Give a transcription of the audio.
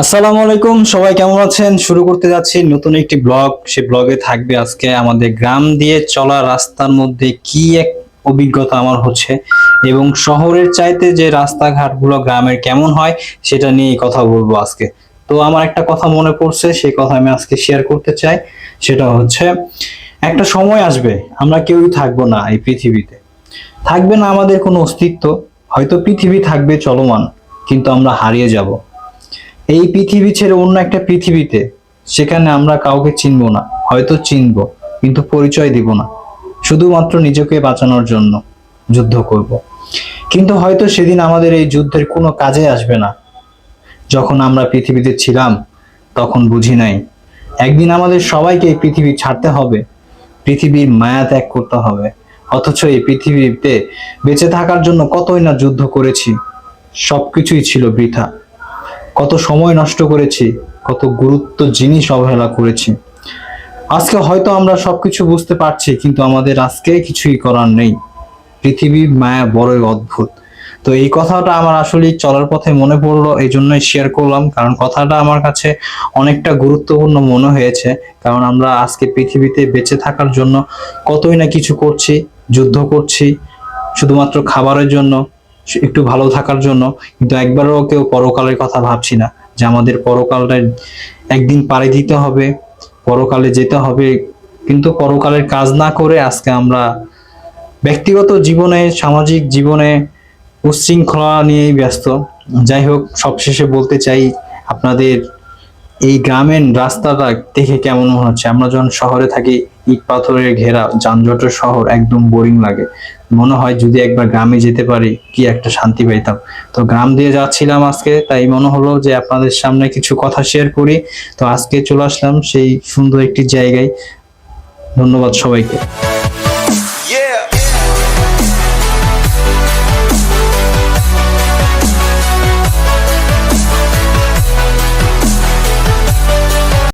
আসসালামু আলাইকুম, সবাই কেমন আছেন? শুরু করতে যাচ্ছি নতুন একটি ব্লগ। সেই ব্লগে থাকবে আজকে আমাদের গ্রাম দিয়ে চলা রাস্তার মধ্যে কি এক অভিজ্ঞতা আমার হচ্ছে এবং শহরের চাইতে যে রাস্তাঘাটগুলো গ্রামের কেমন হয় সেটা নিয়ে কথা বলব আজকে। তো আমার একটা কথা মনে পড়ছে, সেই কথা আমি আজকে শেয়ার করতে চাই। সেটা হচ্ছে, একটা সময় আসবে, আমরা কেউই থাকব না এই পৃথিবীতে। থাকবে না আমাদের কোনো অস্তিত্ব, হয়তো পৃথিবী থাকবে চলমান, কিন্তু আমরা হারিয়ে যাব। এই পৃথিবী ছেড়ে অন্য একটা পৃথিবীতে, সেখানে আমরা কাউকে চিনব না, হয়তো চিনব, কিন্তু পরিচয় দিব না। শুধুমাত্র নিজেকে বাঁচানোর জন্য যুদ্ধ করব। কিন্তু হয়তো সেদিন আমাদের এই যুদ্ধের কোনো কাজে আসবে না। যখন আমরা পৃথিবীতে ছিলাম, তখন বুঝি নাই। একদিন আমাদের সবাইকে এই পৃথিবী ছাড়তে হবে, পৃথিবীর মায়া ত্যাগ করতে হবে। অথচ এই পৃথিবীতে বেঁচে থাকার জন্য কতই না যুদ্ধ করেছি, সবকিছুই ছিল বৃথা। কত সময় নষ্ট করেছি, কত গুরুত্ব জিনিস অবহেলা করেছি। আজকে হয়তো আমরা সবকিছু বুঝতে পারছি, কিন্তু আমাদের আজকে কিছুই করার নেই। পৃথিবীর মায়া বড়ই অদ্ভুত। তো এই কথাটা আমার আসলে চলার পথে মনে পড়ল এই জন্যই শেয়ার করলাম, কারণ কথাটা আমার কাছে অনেকটা গুরুত্বপূর্ণ মনে হয়েছে, কারণ আমরা আজকে পৃথিবীতে বেঁচে থাকার জন্য কতই না কিছু করছি, যুদ্ধ করছি, শুধুমাত্র খাবারের জন্য একটু ভালো থাকার জন্য, কিন্তু একবারও কেউ পরকালের কথা ভাবছি না যে আমাদের পরকালটা একদিন পাড়ি দিতে হবে, পরকালে যেতে হবে। কিন্তু পরকালের কাজ না করে আজকে আমরা ব্যক্তিগত জীবনে, সামাজিক জীবনে উচ্ছৃঙ্খলা নিয়েই ব্যস্ত। যাই হোক, সবশেষে বলতে চাই, আপনাদের এই গ্রামের রাস্তাটা দেখে কেমন মনে হচ্ছে? আমরা যখন শহরে থাকি ইট পাথরের ঘেরা যানজটের শহর একদম বোরিং লাগে। মনে হয় যদি একবার গ্রামে যেতে পারি, কি একটা শান্তি পাইতাম। তো গ্রাম দিয়ে যাচ্ছিলাম আজকে, তাই মনে হলো যে আপনাদের সামনে কিছু কথা শেয়ার করি। তো আজকে চলে আসলাম সেই সুন্দর একটি জায়গায়। ধন্যবাদ সবাইকে.